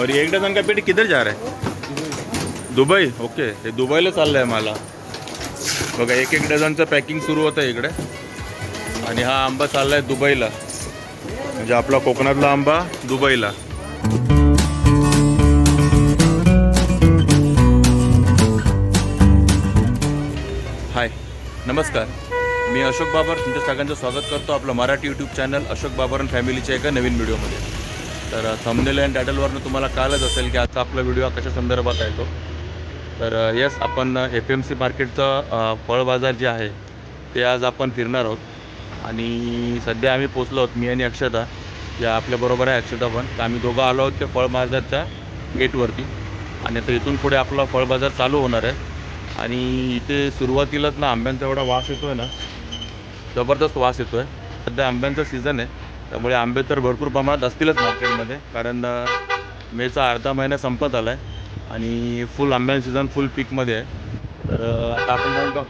और ये एक डझन का पेटी किधर जा रहा है? दुबई? ओके हे दुबईला चाललं आहे मला बघा एक एक डझनचं पॅकिंग सुरू होतं इकडे. आणि हा आंबा चाललाय दुबईला. म्हणजे आपला कोकणातला आंबा दुबईला. हाय नमस्कार. मी अशोक बाबर तुमच्या सगळ्यांचं स्वागत करतो आपलं मराठी यूट्यूब चॅनल अशोक बाबर आणि फॅमिलीच्या एका नवीन व्हिडिओमध्ये तर थंबनेल आणि टायटलवरनं तुम्हाला कळलंच असेल की आजचा आपला व्हिडिओ कशा संदर्भात आहे तो. तर येस आपण एफ एम सी मार्केटचं फळ बाजार जे आहे ते आज आपण फिरणार आहोत. आणि सध्या आम्ही पोचलो आहोत मी आणि अक्षता. या आपल्याबरोबर आहे अक्षता पण. तर आम्ही दोघं आलो आहोत त्या फळ बाजारच्या गेटवरती. आणि आता इथून पुढे आपला फळ बाजार चालू होणार आहे. आणि इथे सुरुवातीलाच ना आंब्यांचा एवढा वास येतो आहे ना. जबरदस्त वास येतो आहे सध्या आंब्यांचा सीझन आहे. त्यामुळे आंबे तर भरपूर प्रमाणात असतीलच मार्केटमध्ये. कारण मेचा अर्धा महिना संपत आला आहे आणि फुल आंब्याचं सीझन फुल पीकमध्ये आहे. तर आता आपण जाऊन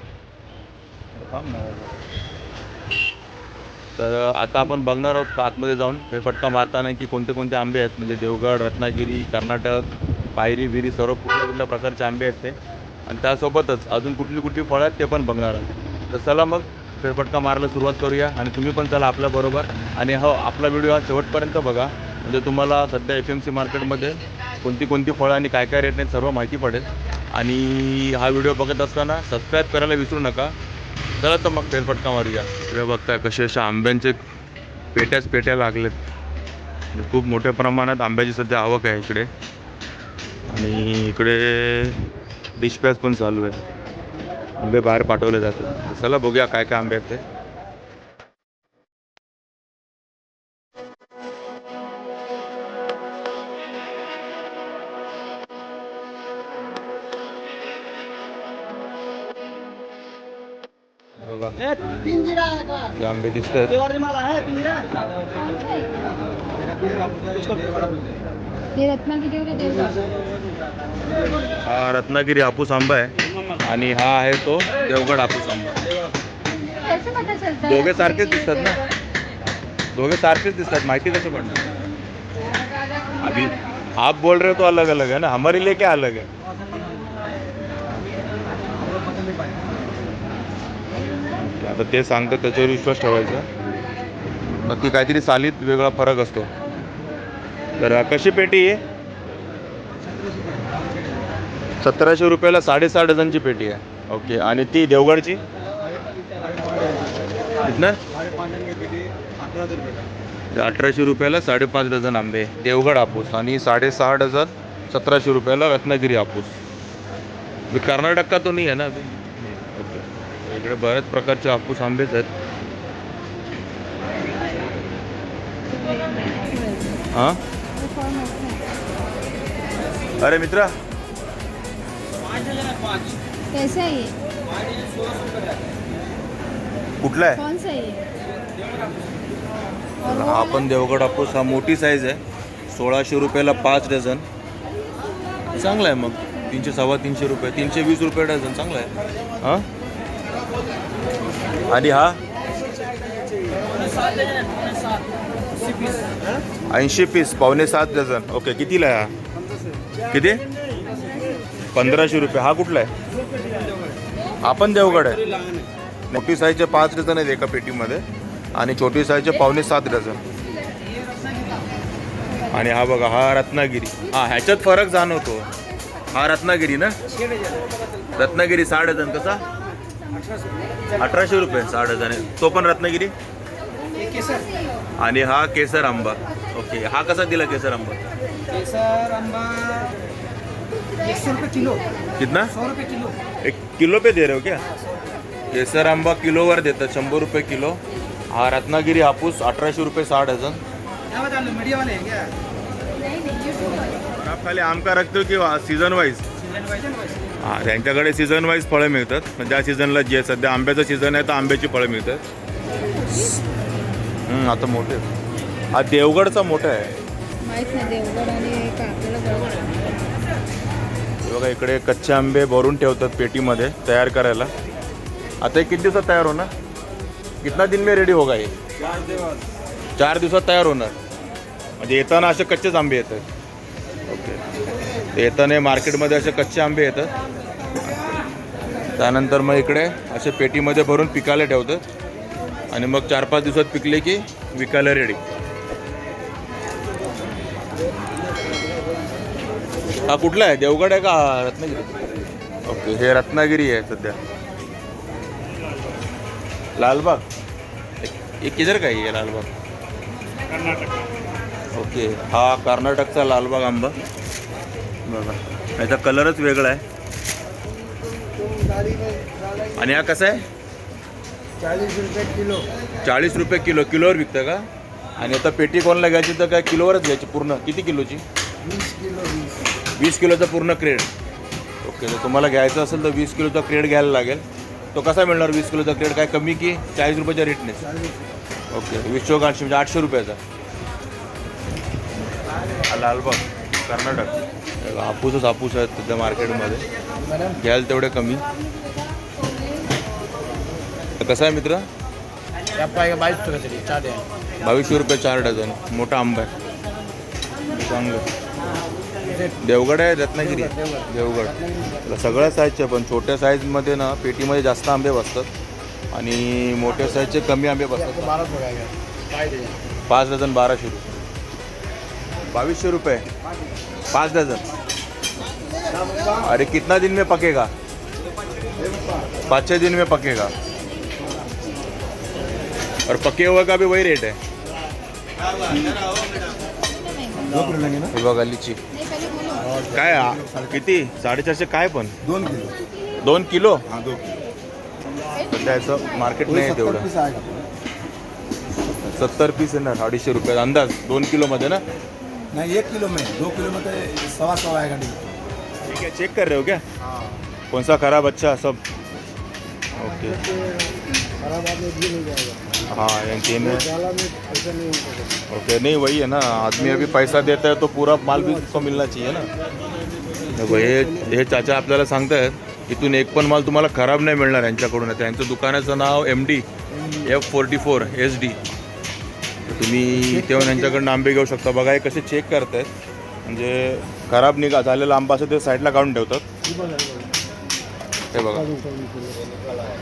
तर आता आपण बघणार आहोत आतमध्ये जाऊन. फेफटका मारताना की कोणते कोणते आंबे आहेत. म्हणजे देवगड रत्नागिरी कर्नाटक पायरी विरी सर्व कुठल्या कुठल्या प्रकारचे आंबे आहेत ते. आणि त्यासोबतच अजून कुठली कुठली फळं आहेत ते पण बघणार आहोत. तर चला मग फेरफटका मारायला सुरुवात करूया आणि तुम्ही पण चला आपल्याबरोबर आणि हो आपला व्हिडिओ हा शेवटपर्यंत बघा. म्हणजे तुम्हाला सध्या एफ एम सी मार्केटमध्ये कोणती कोणती फळं आणि काय काय रेट नाही सर्व माहिती पडेल. आणि हा व्हिडिओ बघत असताना सबस्क्राईब करायला विसरू नका. चला तर मग फेरफटका मारूया. इकडे बघताय कसे अशा आंब्यांचे पेट्याच पेट्या लागलेत. म्हणजे खूप मोठ्या प्रमाणात आंब्याची सध्या आवक आहे इकडे. आणि इकडे डिशपॅच पण चालू आहे. आंबे बाहेर पाठवले जातात. चला बघूया काय काय आंबे आहेत ते. बघा. हे आंबे दिसत आहेत हे रत्नागिरीवर देवगड हा रत्नागिरी हापूस आंबा आहे. आणि हा आहे तो देवगड हापूस आंबा दोघे सारखेच दिसतात ना? दोघे सारखेच दिसतात माहिती कसं पडणार अभी आप बोल रहे हो तो अलग अलग है ना? हमारे लिए क्या अलग है? आता ते सांगतात त्याच्यावर विश्वास ठेवायचा. नक्की काहीतरी सालीत वेगळा फरक असतो. तर कशी पेटी आहे? सतराशे रुपयाला साडेसहा डझनची पेटी आहे. ओके आणि ती देवगडची? कितना अठराशे रुपयाला साडेपाच डझन आंबे. देवगड हापूस आणि साडेसहा डझन सतराशे रुपयाला रत्नागिरी हापूस. कर्नाटक का तो नाही आहे ना ओके. इकडे बऱ्याच प्रकारचे हापूस आंबेच आहेत. हां? अरे मित्रा कैसा है ये कुठला आहे? कौन सा है ये और हा? पण देवगड हापूस हा मोठी साईज आहे. सोळाशे रुपयाला पाच डझन. चांगला आहे मग. तीनशे सव्वा तीनशे रुपये. तीनशे वीस रुपये डझन. चांगला आहे. हां? आणि हा? ऐंशी पीस. पावणे सात डझन. ओके कितीला आहे हा? किती? पंधराशे रुपये. हा कुठला आहे? आपण देवगड आहे. मोठी साईजचे पाच डझन आहेत एका पेटीमध्ये. आणि छोटी साईजचे पावणे सात डझन. आणि हा बघा हा रत्नागिरी. हा ह्याच्यात फरक जाणवतो. हा रत्नागिरी ना? रत्नागिरी सहा डझन कसा? अठराशे रुपये सहा डझन आहे. तो पण रत्नागिरी? आणि हा केसर आंबा. ओके हा कसा दिला केसर आंबा? केसर आंबा एक सौ रुपये किलो. कितना? सौ रुपये किलो. एक किलो पे दे रहे हो क्या? केसर आंबा किलोवर देतात शंभर रुपये किलो. हा रत्नागिरी हापूस अठराशे रुपये सहा डझन. क्या बता लो मीडिया वाले हैं क्या? आप खाली आम का रखते हो की सीझन वाईज सीजन वाइज है हां त्यांच्याकडे सीझन वाईज फळं मिळतात. म्हणजे ज्या सीझनला जे सध्या आंब्याचं सीझन आहे तर आंब्याची फळं मिळतात. हम्म, आता मोठे. आहेत. हा देवगडचा मोठा आहे. माहीत नाही देवगड आणि एक आपल्याला बरोबर हे बघा इकडे कच्चे आंबे भरून ठेवतात पेटीमध्ये तयार करायला. आता हे किती दिवसात तयार होणार? कितना दिन में रेडी होगा हे? चार दिवसात तयार होणार. म्हणजे येताना असे कच्चेच आंबे येतात. ओके. येताना मार्केटमध्ये असे कच्चे आंबे येतात. त्यानंतर मग इकडे असे पेटीमध्ये भरून पिकायला ठेवतात. आणि मग चार पाच दिवसात पिकले की विकायला रेडी हा कुठला आहे? देवगड आहे का? रत्नागिरी? ओके हे रत्नागिरी आहे सध्या. लालबाग? एक- किधर का आहे लालबाग? ओके हा कर्नाटकचा लालबाग आंबा. बघा याचा कलरच वेगळा आहे. आणि हा कसा आहे? चाळीस रुपये किलो चाळीस रुपये किलो. किलोवर विकतं का? आणि आता पेटी कोणला घ्यायची तर काय किलोवरच घ्यायची पूर्ण? किती किलोची? वीस किलो वीस. वीस किलोचा पूर्ण क्रेड. ओके तर तुम्हाला घ्यायचं असेल तर वीस किलोचा क्रेड घ्यायला लागेल. तो कसा मिळणार वीस किलोचा क्रेड? काय कमी की चाळीस रुपयाच्या रेटने? ओके वीस चौक आठशे म्हणजे आठशे रुपयाचा. हा लालबाग कर्नाटक. हापूसच हापूस आहेत सध्या मार्केटमध्ये. घ्याल तेवढे कमी. तर कसं आहे मित्र? बावीसशे रुपये चार डझन. मोठा आंबा आहे. चांगलं. देवगड आहे रत्नागिरी. देवगड सगळ्या साईजचे पण छोट्या साईजमध्ये ना पेटीमध्ये जास्त आंबे बसतात. आणि मोठ्या साईजचे कमी आंबे बसतात. पाच डझन बाराशे रुपये. बावीसशे रुपये. पाच डझन. अरे कितना दिन में पकेगा? पाँच छः दिन में पकेगा. और पके हुए का भी वही रेट है. हे बघा लिची. काय किती? साडेचारशे काय पण? दोन किलो. दोन किलो? हा दोन किलो. सध्या याचं मार्केट नाही आहे तेवढं. पीस आहे का सत्तर पीस येणार अडीचशे रुपये अंदाज. दोन किलोमध्ये ना? नहीं एक किलो में दो किलो में तो सवा सवा आएगा नहीं ठीक है चेक कर रहे हो क्या? हाँ. कौन सा खराब अच्छा सब. ओके खराब आदमी भी नहीं जाएगा। हाँ ये है। में ओके नहीं वही है ना आदमी अभी पैसा देता है तो पूरा माल भी उसको मिलना चाहिए ना। देखो हे हे चाचा आपल्याला सांगतायत इथून एक पण माल तुम्हाला खराब नाही मिळणार यांच्याकडून. त्यांचं दुकानाचं नाव M D F forty four S D तुम्ही इथे येऊन यांच्याकडनं आंबे घेऊ शकता. बघा हे कसे चेक करतायत. म्हणजे खराब निघा झालेला आंबा असं ते साईडला काढून ठेवतात. हे बघा.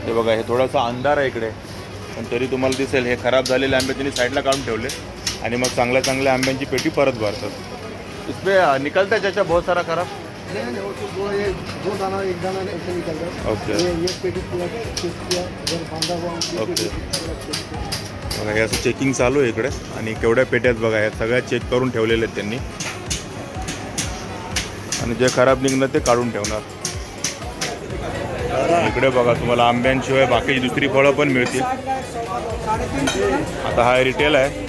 हे बघा हे थोडासा अंधार आहे इकडे. पण तरी तुम्हाला दिसेल हे खराब झालेले आंबे त्यांनी साईडला काढून ठेवले आणि मग चांगल्या चांगल्या आंब्यांची पेटी परत भरतात. इसमें अ, निकलता है चाचा बहुत सारा खराब? नहीं नहीं वो तो दो ये दो दाना एक दाना ऐसे निकल रहा ओके। बघा हे असं चेकिंग चालू आहे इकडे आणि केवढ्या पेट्यात बघा या सगळ्या चेक करून ठेवलेले आहेत त्यांनी. आणि जे खराब निघणार ते काढून ठेवणार. इकडे बघा तुम्हाला आंब्यांशिवाय बाकीची दुसरी फळं पण मिळतील. आता हा रिटेल आहे.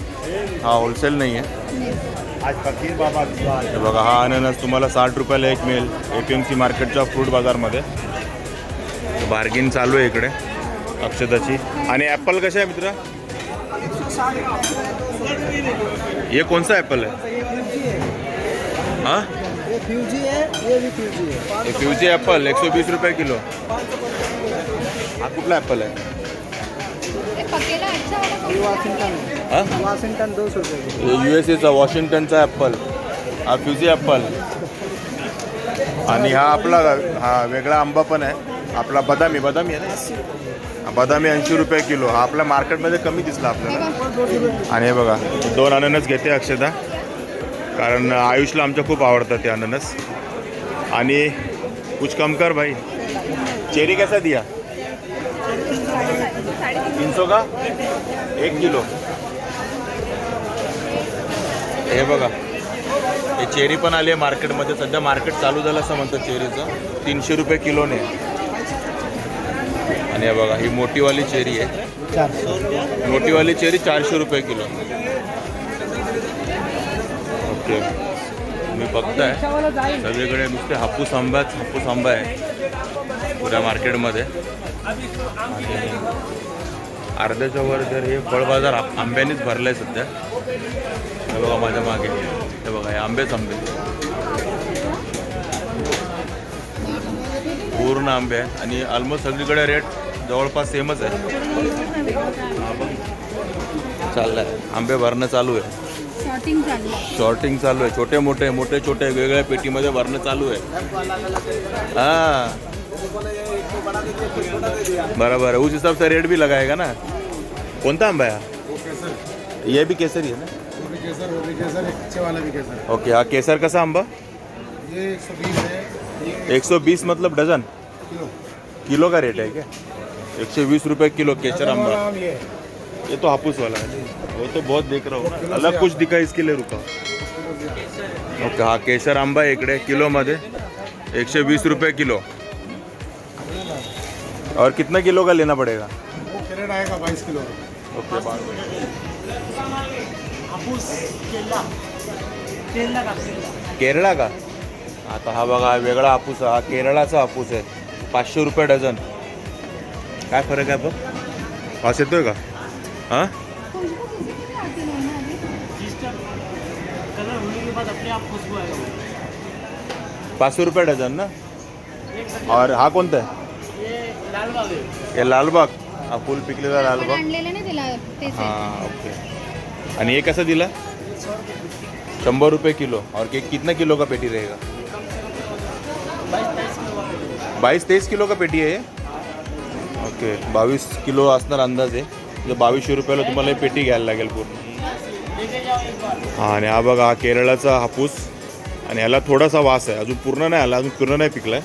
हा होलसेल नाही आहे बघा हा अननस तुम्हाला साठ रुपयाला एक मिळेल ए पी एम सी मार्केटच्या फ्रूट बाजारमध्ये. बार्गिन चालू आहे इकडे अक्षताची आणि ॲपल कसे आहे मित्र? हे कौन ॲपल आहे? हां? ये फ्यूजी है ये भी फ्यूजी है। हे फ्युजी ॲपल एकशे वीस रुपये किलो। हा? कुठला ॲपल आहे ये वाशिंगटन है? हां। वाशिंगटन दो सौ रुपये की यू एस एचा वॉशिंग्टनचा ॲपल हा फ्युजी ॲपल आणि हा आपला हा वेगळा आंबा पण आहे. आपला बदामी बदामी आहे ना? हा, बदामी ऐंशी रुपये किलो. हा आपल्या मार्केटमध्ये कमी दिसला आपल्याला. आणि हे बघा दोन अननस घेते अक्षता कारण आयुषला आमच्या खूप आवडतात ते अननस. आणि कुछ कम कर भाई चेरी कैसा दिया? तीन सौ का? एक किलो. हे बघा हे चेरी पण आली आहे मार्केटमध्ये. सध्या मार्केट चालू झालं असं म्हणतात चेरीचं. तीनशे रुपये किलोने. आणि हे बघा ही मोठीवाली चेरी आहे. मोठीवाली चेरी चारशे रुपये किलो. ओके तुम्ही बघताय. सगळीकडे नुसते हापूस आंबाच हापूस आंबा आहे. पुऱ्या मार्केटमध्ये. आणि अर्ध्याच्या वर जर हे फळ बाजार आंब्यानेच भरलं आहे सध्या. हे बघा माझ्या मागे. हे बघा हे आंबेच आंबे. पूर्ण आंबे आहे. आणि ऑलमोस्ट सगळीकडे रेट जवळपास सेमच आहे. चाललाय. आंबे भरणं चालू आहे. शॉर्टिंग चालू आहे. शॉर्टिंग चालू आहे. छोटे मोठे मोठे छोटे वेगळ्या पेटीमध्ये भरणं चालू आहे. हाँ. बराबर है उस हिसाब से रेट भी लगाएगा ना? कौन सा आंबा है? ये भी केसरी है ना? केसर वो भी केसर अच्छे वाला भी केसर ओके हा केसर कसा आंबा? ये एक सौ बीस है 120 मतलब डझन? किलो किलो का रेट है क्या? एक सौ बीस रुपये किलो केसर आंबा. ये है। तो हापूस वाला है। वो तो बहुत देख रहा हूँ अलग कुछ दिखा इसके लिए रुका। ओके हा केसर आंबा इकडे किलोमध्ये एकशे वीस रुपये किलो। और कितना किलो का लेना पड़ेगा? वो कैरेट आएगा बाईस किलो। ओके केरळा का आता हा बघा हा वेगळा हापूस. हा केरळाचा हापूस आहे. पाचशे रुपये डझन. काय फरक आहे बघ वास येतोय का? हां? पाच सौ रुपये डझन ना? और हा कोणता आहे? हे लालबाग. हा फुल पिकलेला लालबाग. हाँ ओके. आणि हे कसं दिला? शंभर रुपये किलो. और के कितना किलो का पेटी रहेगा? बाईस तेईस किलो का पेटी आहे? ओके बावीस किलो असणार अंदाज. आहे बावीसशे रुपयाला तुम्हाला ही पेटी घ्यायला लागेल पूर्ण. हा आणि हा बघा हा केरळाचा हापूस. आणि ह्याला थोडासा वास आहे. अजून पूर्ण नाही आला अजून पूर्ण नाही पिकलाय.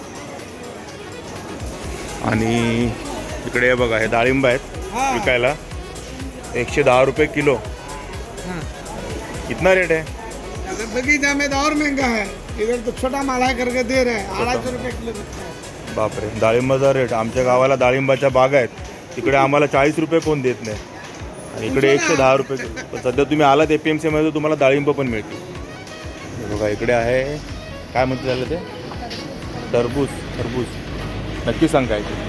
आणि इकडे हे बघा हे डाळिंब आहेत विकायला. एकशे दहा रुपये किलो. कितना रेट है अगर बगीचा में तो और महंगा है इधर तो छोटा माल करके दे रहे हैं. अढ़ाई सौ रुपये किलो. बापरे डाळिंबाचा रेट आमच्या गावाला डाळिंबाच्या बागा आहेत. तिकडे आम्हाला चाळीस रुपये कोण देत नाही. आणि इकडे एकशे दहा रुपये सध्या तुम्ही आलात ए पी एम सीमध्ये तर तुम्हाला डाळिंब पण मिळतील. हे बघा इकडे आहे. काय म्हणते झालं ते? टरबूज टरबूज. नक्की सांग काय ते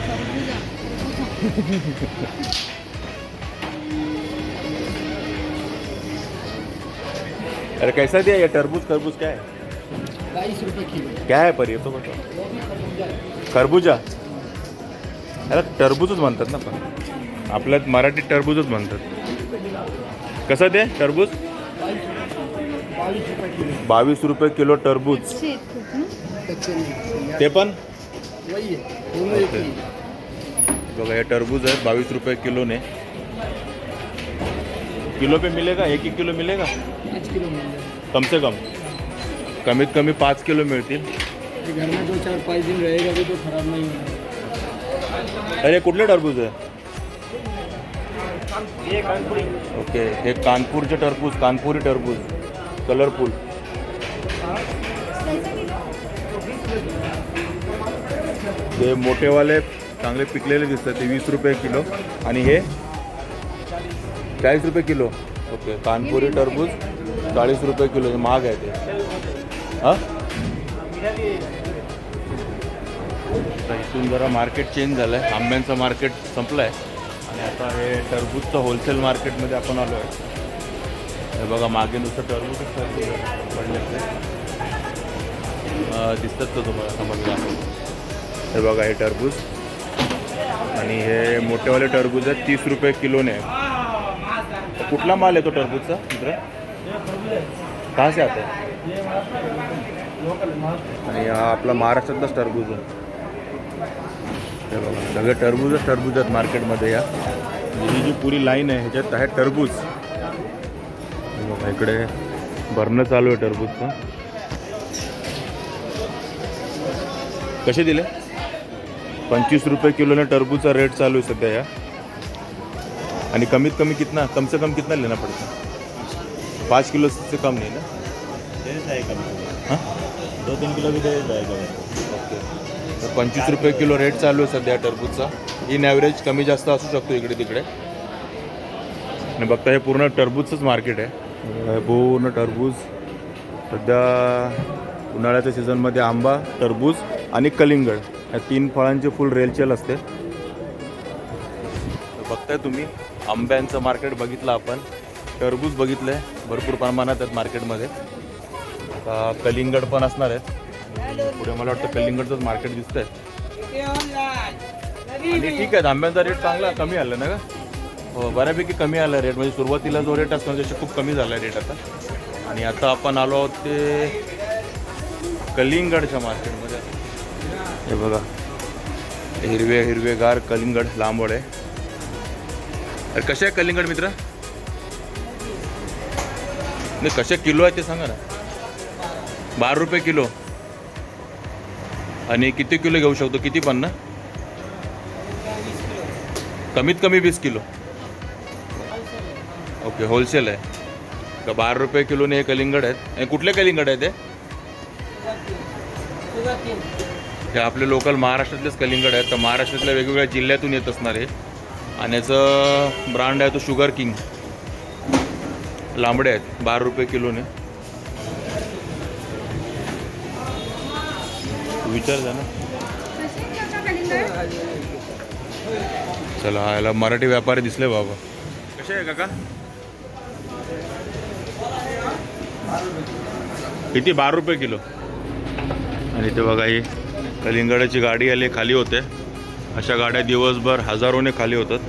अरे कैसा दिया ये टरबूज खरबूज क्या? है बाईस रुपये किलो. क्या है पर? ये तो बताओ खरबुजा. याला टरबूजच म्हणतात ना पण. आपल्यात मराठीत टरबूजच म्हणतात. कसं ते टरबूज? बावीस रुपये किलो टरबूज. ते पण? बघा हे टरबूज आहेत बावीस रुपये किलोने. किलो पे मिलेगा एक एक किलो मिलेगा किलो कम से कम. कमीत कमी पाच किलो मिळतील. घर में दो चार पाच दिन रहेगा तो खराब नाही अरे कुठले टरबूज आहे? ओके हे कानपूरचे टरबूज कानपुरी टरबूज कलरफुल. ते मोठेवाले चांगले पिकलेले दिसतात ते वीस रुपये किलो. आणि हे चाळीस रुपये किलो. ओके कानपुरी टरबूज चाळीस रुपये किलो हे महाग आहे ते. हां? आता इथून जरा मार्केट चेंज झालं आहे आंब्यांचं मार्केट संपलं आहे आणि आता हे टरबूजचं होलसेल मार्केटमध्ये आपण आलो आहे हे बघा मागे नुसतं टरबूजच टरबूज पडले दिसतात का तुम्हाला? समजलं हे बघा हे टरबूज. आणि हे मोठेवाले टरबूज आहेत तीस रुपये किलोने. तर कुठला माल आहे तो टरबूजचा मित्र? कहा से आता? आणि हा आपला महाराष्ट्रातलाच टरबूज आहे. हे बघा सगळे टरबूजच टरबूज आहेत मार्केटमध्ये या. ही जी पुरी लाईन आहे ह्याच्यात आहे टरबूज. हे बघा इकडे भरणं चालू आहे टरबूजचं. कसे दिले? पंचवीस रुपये किलोने टरबूजचा रेट चालू आहे सध्या या. आणि कमीत कमी कितना कम से कम कितना लेना पड़ता? पाँच किलो से कम नहीं ना? हाँ? दो तीन किलो भी दे जाएगा तर पंचवीस रुपये किलो रेट चालू आहे सध्या टरबूजचा. इन ॲव्हरेज कमी जास्त असू शकतो इकडे तिकडे. आणि बघता हे पूर्ण टरबूजचंच मार्केट आहे. पूर्ण टरबूज. सध्या उन्हाळ्याच्या सीझनमध्ये आंबा टरबूज आणि कलिंगड या तीन फळांची फुल रेलचेल असते. बघताय तुम्ही आंब्यांचं मार्केट बघितलं आपण. टरबूज बघितलं आहे भरपूर प्रमाणात आहेत मार्केटमध्ये कलिंगड पण असणार आहेत. पुढे मला वाटतं कलिंगडचंच मार्केट दिसतंय. आणि ठीक आहे आंब्यांचा रेट चांगला कमी आला ना का हो बऱ्यापैकी कमी आला रेट म्हणजे सुरुवातीला जो रेट असतो त्याच्यापेक्षा खूप कमी झाला रेट आता. आणि आता आपण आलो आहोत ते कलिंगडच्या मार्केटमध्ये हे बघा. हिरवे हिरवेगार कलिंगड लांबवड आहे अरे कसे आहे कलिंगड मित्र? नाही कसे किलो आहे ते सांगा ना. बारा रुपये किलो. आणि किती किलो घेऊ शकतो? किती पण ना? कमीत कमी वीस किलो. ओके होलसेल आहे. का बारा रुपये किलोने हे कलिंगड आहेत? आणि कुठले कलिंगड आहेत ते हे आपले लोकल महाराष्ट्रातलेच कलिंगड आहेत. तर महाराष्ट्रातल्या वेगवेगळ्या जिल्ह्यातून येत असणार आहे आणि याचं ब्रँड आहे तो शुगर किंग. लांबडे आहेत बारा रुपये किलोने. विचार जा ना. चला याला मराठी व्यापारी दिसले बाबा. कसे आहे काका? किती? बारा रुपये किलो. आणि ते बघा ही कलिंगडाची गाडी आली खाली होते. अशा गाड्या दिवसभर हजारोने खाली होतात.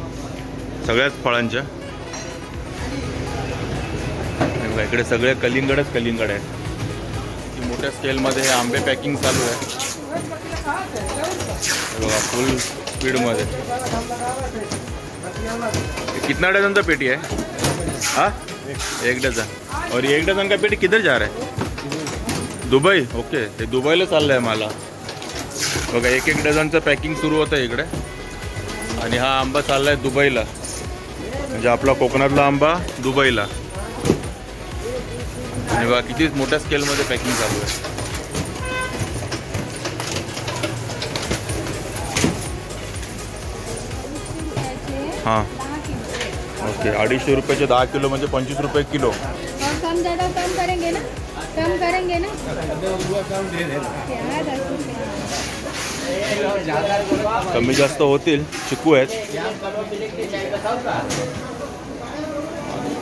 सगळ्याच फळांच्या. आणि बघा इकडे सगळे कलिंगडच कलिंगड आहेत. की मोठ्या स्केलमध्ये हे आंबे पॅकिंग चालू आहे. हे बघा फुल स्पीडमध्ये कितना डजन का पेटी है? हाँ एक डझन. और एक डझन का पेटी किधर जा रहा है? दुबई? ओके. ते दुबईला चाललं आहे मला. बघा एक एक डझनचं पॅकिंग सुरू होतं इकडे. आणि हा आंबा चालला आहे दुबईला. म्हणजे आपला कोकणातला आंबा दुबईला. आणि बघा किती मोठ्या स्केलमध्ये पॅकिंग चालू आहे. हां. ओके अडीचशे रुपयाचे दहा किलो म्हणजे पंचवीस रुपये किलो. और कम ज़्यादा कम करेंगे ना? कम करेंगे ना? क्या दस रुपये? कमी जास्त होतील चिकू आहेत.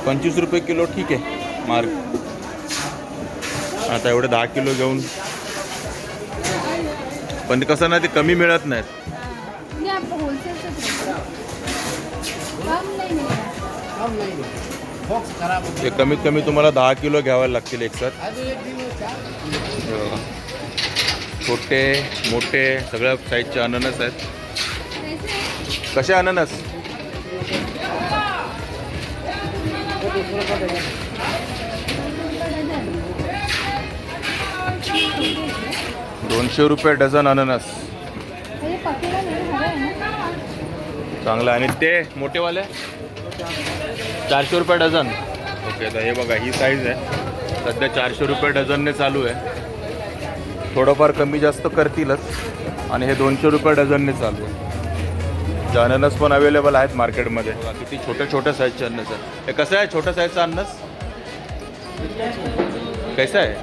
पंचवीस रुपये किलो ठीक आहे मार्क. आता एवढे दहा किलो घेऊन. पण ते कसं ना ते कमी मिळत नाहीत. ते कमीत कमी तुम्हाला दहा किलो घ्यावे लागतील एकसाथ हे. बघा. छोटे मोठे सगळ्या साईजचे अननस आहेत. कैसे है? अननस? दोनशे रुपये डझन अननस. है चांगलं आहे आणि ते मोठेवाले? चारशे रुपये डझन. ओके तर हे बघा ही साईज आहे. सध्या चारशे रुपये डझनने चालू आहे. थोडंफार कमी जास्त करतीलच आणि हे दोनशे रुपये डझनने चालू आहे. जे अननस पण अवेलेबल आहेत मार्केटमध्ये किती छोट्या छोट्या साईजचे अननस आहे हे कसं आहे छोट्या साईजचं अननस कसं आहे?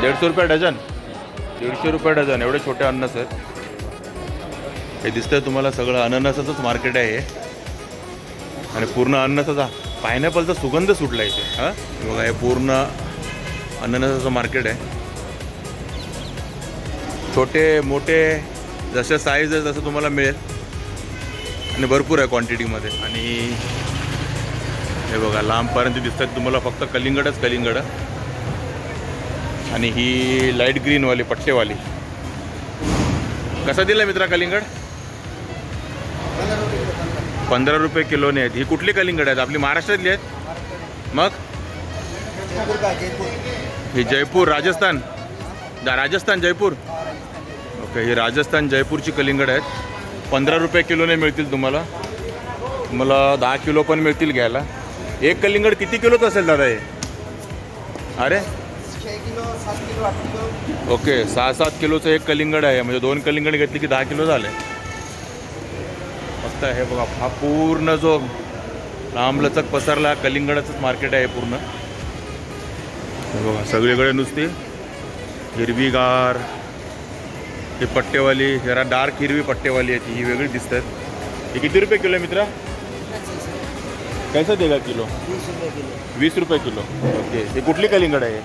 दीडशे रुपये डझन. दीडशे रुपये डझन एवढे छोटे अननस आहेत. हे दिसतंय तुम्हाला सगळं अननसाचंच मार्केट आहे हे. आणि पूर्ण अननसाचा पायनॅपलचा सुगंध सुटला इथे हां? बघा हे पूर्ण अननसाचं मार्केट आहे. छोटे मोठे जसे साईज आहे तसं तुम्हाला मिळेल. आणि भरपूर आहे क्वांटिटीमध्ये आणि हे बघा लांबपर्यंत दिसतात तुम्हाला फक्त कलिंगडच कलिंगड. आणि ही लाइट ग्रीनवाली पट्टेवाली. कसा दिला मित्रा कलिंगड? पंधरा रुपये किलोने आहेत ही कुठली कलिंगड आहेत? आपली महाराष्ट्रातली आहेत? मग? ही जयपूर राजस्थान. दा- राजस्थान जयपूर. ओके ही राजस्थान जयपूरची कलिंगड आहेत. पंधरा रुपये किलोने मिळतील तुम्हाला. तुम्हाला दहा किलो पण मिळतील घ्यायला. एक कलिंगड किती किलोचं असेल दादा हे? अरे? ओके सहा सात किलोचं एक कलिंगड आहे. म्हणजे दोन कलिंगड घेतली की दहा किलो झाले. मस्त हे बघा. हा पूर्ण जो लांबलचक पसरला कलिंगडाचंच मार्केट आहे पूर्ण. बघा सगळीकडे नुसती हिरवीगार ही पट्टेवाली जरा डार्क हिरवी पट्टेवाली आहे ती ही वेगळी दिसत आहेत हे किती रुपये किलो आहे मित्रा? कैसा देगा किलो? वीस रुपये किलो. ओके. हे कुठली कलिंगड आहे?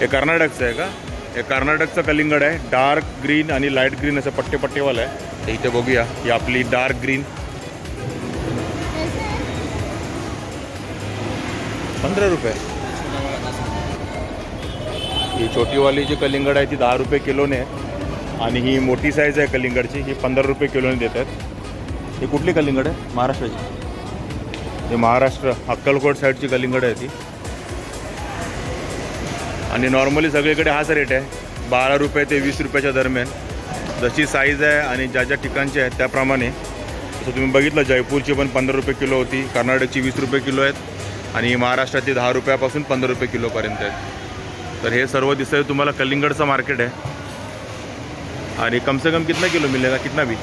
हे कर्नाटकचं आहे का? हे कर्नाटकचं कलिंगड आहे. डार्क ग्रीन आणि लाइट ग्रीन असं पट्टे पट्टेवालं आहे. तर इथे बघूया ही आपली डार्क ग्रीन पंधरा रुपये. ही छोटीवाली जी कलिंगड आहे ती दहा रुपये किलोने आहे. आणि ही मोठी साईज आहे कलिंगडची. ही पंधरा रुपये किलोने देतात ही कुठली कलिंगड आहे? महाराष्ट्राची. हे महाराष्ट्र अक्कलकोट साईडची कलिंगड आहे ती. आणि नॉर्मली सगळीकडे हाच रेट आहे. बारा रुपये ते वीस रुपयाच्या दरम्यान. जशी साईज आहे आणि ज्या ज्या ठिकाणची आहे त्याप्रमाणे. तसं तुम्ही बघितलं जयपूरची पण पंधरा रुपये किलो होती कर्नाटकची वीस रुपये किलो आहेत आणि महाराष्ट्राची दहा रुपयापासून पंधरा रुपये किलोपर्यंत आहेत. तर हे सर्व दिसतंय तुम्हाला कलिंगडचं मार्केट आहे. आणि कम से कम कितना किलो मिळेगा कितना बी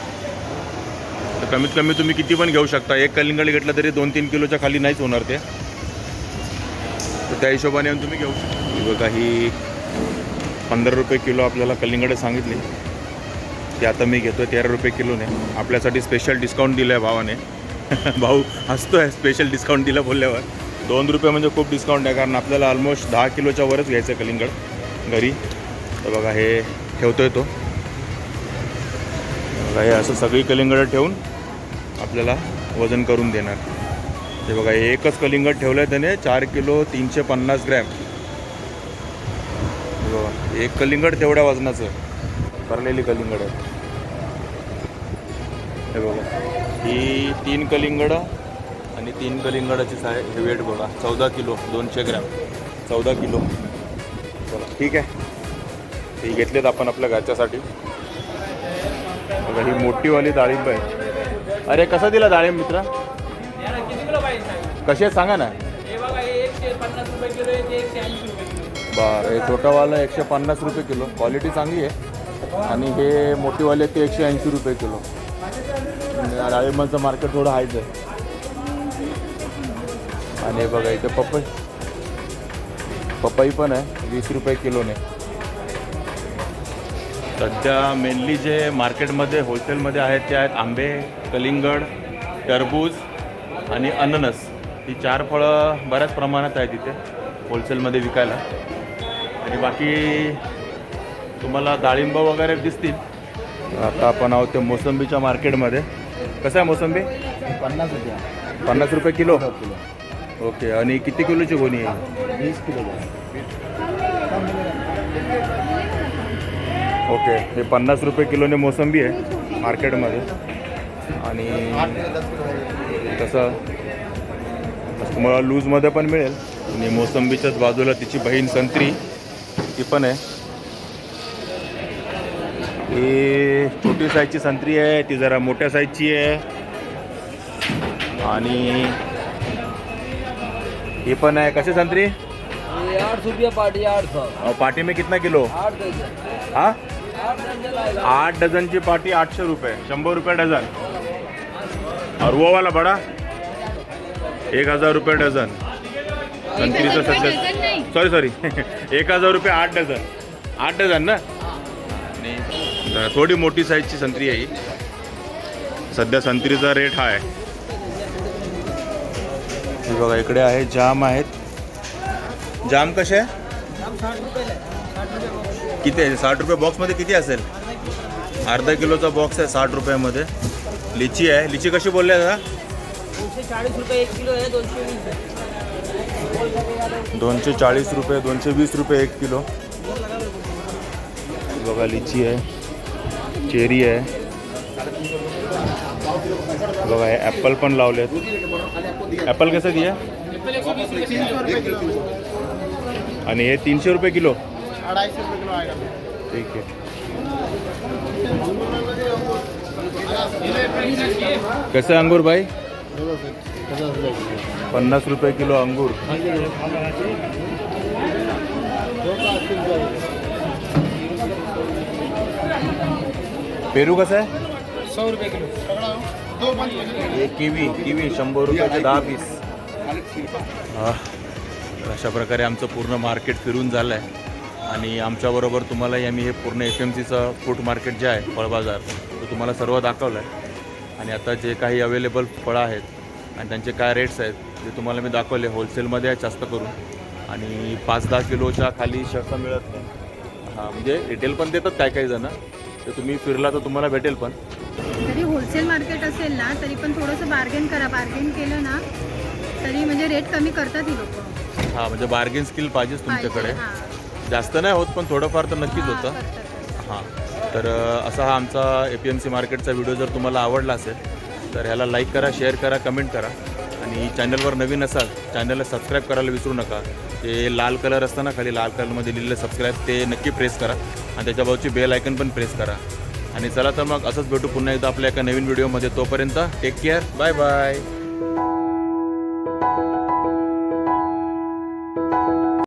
तर कमीत कमी तुम्ही किती पण घेऊ शकता. एक कलिंगड घेतलं तरी दोन तीन किलोच्या खाली नाहीच होणार ते. तर त्या हिशोबाने तुम्ही घेऊ शकता. बघा ही पंधरा रुपये किलो आपल्याला कलिंगडे सांगितली. ते आता मी घेतो तेरा रुपये किलोने. आपल्यासाठी स्पेशल डिस्काउंट दिलं आहे भावाने. भाऊ हसतो आहे स्पेशल डिस्काउंट दिलं बोलल्यावर. दोन रुपये म्हणजे खूप डिस्काउंट आहे कारण आपल्याला ऑलमोस्ट दहा किलोच्या वरच घ्यायचं आहे कलिंगड घरी. तर बघा हे ठेवतो आहे तो. बघा हे असं सगळी कलिंगडं ठेवून आपल्याला वजन करून देणार. हे बघा एकच कलिंगड ठेवलं आहे त्याने चार किलो तीनशे पन्नास ग्रॅम. हे बघा एक कलिंगड तेवढ्या वजनाचं भरलेली कलिंगड आहे. हे बघा ही तीन कलिंगडं आणि तीन कलिंगडाची साय हे वेट बघा चौदा किलो दोनशे ग्रॅम. चौदा किलो. चला ठीक आहे. हे घेतलेत आपण आपल्या घरच्यासाठी. बघा ही मोठीवाली डाळिंब आहे. अरे कसा दिला डाळिंब मित्रा? कसे सांगा ना. बरं हे छोटावाला एकशे पन्नास रुपये किलो. क्वालिटी चांगली आहे. आणि हे मोठीवाले ते एकशे ऐंशी रुपये किलो. डाळिंबाचं मार्केट थोडं हायच आहे. आणि हे बघा इथे पपई. पपई पण आहे वीस रुपये किलोने. सध्या मेनली जे मार्केटमध्ये होलसेलमध्ये आहेत ते आहेत आंबे कलिंगड टरबूज आणि अननस. ही चार फळं बऱ्याच प्रमाणात आहेत इथे होलसेलमध्ये विकायला. आणि बाकी तुम्हाला डाळिंब वगैरे दिसतील. आता आपण आहोत ते मोसंबीच्या मार्केटमध्ये. कसं आहे मोसंबी? पन्नास रुपया. पन्नास रुपये किलो? किलो. ओके आणि किती किलोची गोणी आहे? वीस किलो ओके हे पन्नास रुपये किलोने मोसंबी आहे मार्केटमध्ये. आणि तसं तुम्हाला लूजमध्ये पण मिळेल. आणि मोसंबीच्याच बाजूला तिची बहीण संत्री ती पण आहे. ही छोटी साईजची संत्री आहे ती जरा मोठ्या साईजची आहे. आणि ही पण आहे. कशी संत्री? आठ रुपया पार्टी आठ पार्टी में कितना किलो? हाँ? आठ डझनची पाटी आठशे रुपये शंभर रुपये डझन. और वो वाला बडा. एक हजार रुपये डझन. संत्रीचं सध्या सॉरी सॉरी एक हजार रुपये आठ डझन. आठ डझन ना? आणि थोडी मोठी साईजची संत्री आहे ही. सध्या संत्रीचा रेट हा आहे. हे बघा इकडे आहे जाम आहेत. जाम कसे आहे किती आहे? साठ रुपये बॉक्समध्ये किती असेल? अर्धा किलोचा बॉक्स आहे साठ रुपयामध्ये. लिची आहे. लिची कशी बोलले दादा? दोनशे चाळीस रुपये एक किलो आहे दोनशे वीस दोनशे चाळीस रुपये दोनशे वीस रुपये एक किलो. बघा लिची आहे चेरी आहे. बघा हे ॲपल पण लावलेत. ॲपल कसं दिया आणि हे तीनशे रुपये किलो रुपये किलो. ठीक आहे. कसं आहे अंगूर भाई? पन्नास रुपये किलो अंगूर. पेरू कसं आहे? सौ रुपये किलो हे किवी किवी शंभर रुपयाचे दहा पीस. अशा प्रकारे आमचं पूर्ण मार्केट फिरून झालं आहे आणि आमच्याबरोबर तुम्हालाही आम्ही हे पूर्ण एफ एम सीचं फूड मार्केट जे आहे फळबाजार तो तुम्हाला सर्व दाखवलं आहे आणि आता जे काही अवेलेबल फळं आहेत आणि त्यांचे काय रेट्स आहेत ते तुम्हाला मी दाखवले. होलसेलमध्ये आहे जास्त करून. आणि पाच दहा किलोच्या खाली शर्ट मिळत नाही. हां म्हणजे रिटेल पण देतात काय काही जणं. ते तुम्ही फिरला तर तुम्हाला भेटेल पण. जरी होलसेल मार्केट असेल ना तरी पण थोडंसं बार्गेन करा. बार्गेन केलं ना तरी म्हणजे रेट कमी करतात ही लोक. हा म्हणजे बार्गेन स्किल पाहिजेच तुमच्याकडे. जास्त नाही होत पण थोडंफार तर नक्कीच होतं. हां. तर असा हा आमचा ए पी एम सी मार्केटचा व्हिडिओ जर तुम्हाला आवडला असेल तर ह्याला लाईक करा शेअर करा कमेंट करा. आणि चॅनलवर नवीन असाल चॅनलला सबस्क्राईब करायला विसरू नका. ते लाल कलर असतं ना खाली लाल कलरमध्ये लिहिलेलं सबस्क्राईब ते नक्की प्रेस करा. आणि त्याच्याबाबतची बेल आयकन पण प्रेस करा. आणि चला तर मग असंच भेटू पुन्हा एकदा आपल्या एका नवीन व्हिडिओमध्ये तोपर्यंत टेक केअर बाय बाय